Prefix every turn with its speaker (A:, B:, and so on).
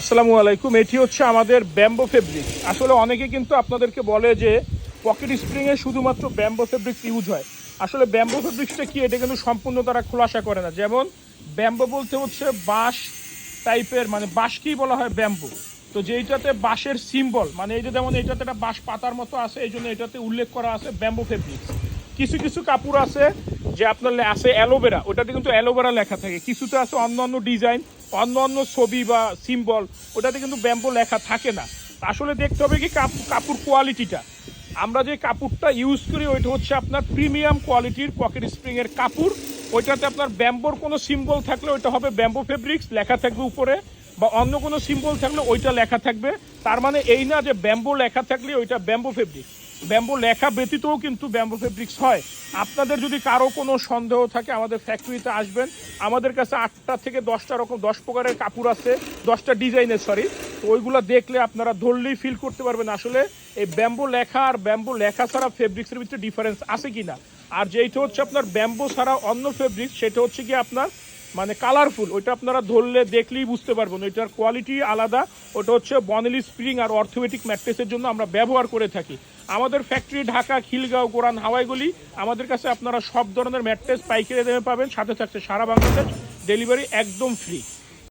A: আসসালামু আলাইকুম। এটি হচ্ছে আমাদের ব্যাম্বো ফেব্রিক আসলে অনেকে কিন্তু আপনাদেরকে বলে যে পকেট স্প্রিংয়ে শুধুমাত্র ব্যাম্বো ফেব্রিক ইউজ হয়। আসলে ব্যাম্বো ফেব্রিক্সটা কি? এটা কিন্তু সম্পূর্ণ তারা খোলাসা করে না। যেমন ব্যাম্বো বলতে হচ্ছে বাঁশ টাইপের মানে বাঁশকেই বলা হয়? ব্যাম্বো। তো যেইটাতে বাঁশের সিম্বল মানে এই যে যেমন এইটাতে একটা বাঁশ পাতার মতো আছে এই জন্য এটাতে উল্লেখ করা আছে ব্যাম্বো ফেব্রিক্স কিছু কিছু কাপড় আছে যে আপনার আছে অ্যালোভেরা। ওটাতে কিন্তু অ্যালোভেরা লেখা থাকে। কিছুতে আছে অন্য অন্য ডিজাইন অন্য অন্য ছবি বা সিম্বল ওটাতে কিন্তু ব্যাম্বো লেখা থাকে না। আসলে দেখতে হবে কি কাপ- কাপড় কোয়ালিটিটা আমরা যে কাপড়টা ইউজ করি, ওইটা হচ্ছে আপনার প্রিমিয়াম কোয়ালিটির পকেট স্প্রিং এর কাপড়। ওইটাতে আপনার ব্যাম্বোর কোনো সিম্বল থাকলে ওইটা হবে ব্যাম্বো ফেব্রিক্স লেখা থাকবে উপরে, বা অন্য কোনো সিম্বল থাকলে ওইটা লেখা থাকবে। তার মানে এই না যে ব্যাম্বো লেখা থাকলে ওইটা ব্যাম্বো ফেব্রিক্স ব্যাম্বো লেখা ব্যতীতও কিন্তু ব্যাম্বো ফেব্রিক্স হয়। আপনাদের যদি কারও কোনো সন্দেহ থাকে, আমাদের ফ্যাক্টরিতে আসবেন। আমাদের কাছে আটটা থেকে দশটা রকম, দশ প্রকারের কাপড় আছে, দশটা ডিজাইনের সরি তো ওইগুলো দেখলে আপনারা ধরলেই ফিল করতে পারবেন আসলে এই ব্যাম্বো লেখা আর ব্যাম্বো লেখা ছাড়া ফেব্রিক্সের ভিতরে ডিফারেন্স আছে কি না আর যেইটা হচ্ছে আপনার ব্যাম্বো ছাড়া অন্য ফেব্রিক্স সেটা হচ্ছে কি আপনার মানে কালারফুল ওইটা আপনারা ধরলে দেখলেই বুঝতে পারবেন। ওইটার কোয়ালিটি আলাদা, ওটা হচ্ছে বনেলি স্প্রিং আর অর্থোপেটিক ম্যাট্রেসের জন্য আমরা ব্যবহার করে থাকি। আমাদের ফ্যাক্টরি ঢাকা, খিলগাঁও, গোরান, হাওয়াইগুলি, আমাদের কাছে আপনারা সব ধরনের ম্যাট্রেস পাইকারি দামে পাবেন, সাথে থাকছে সারা বাংলাদেশ ডেলিভারি একদম ফ্রি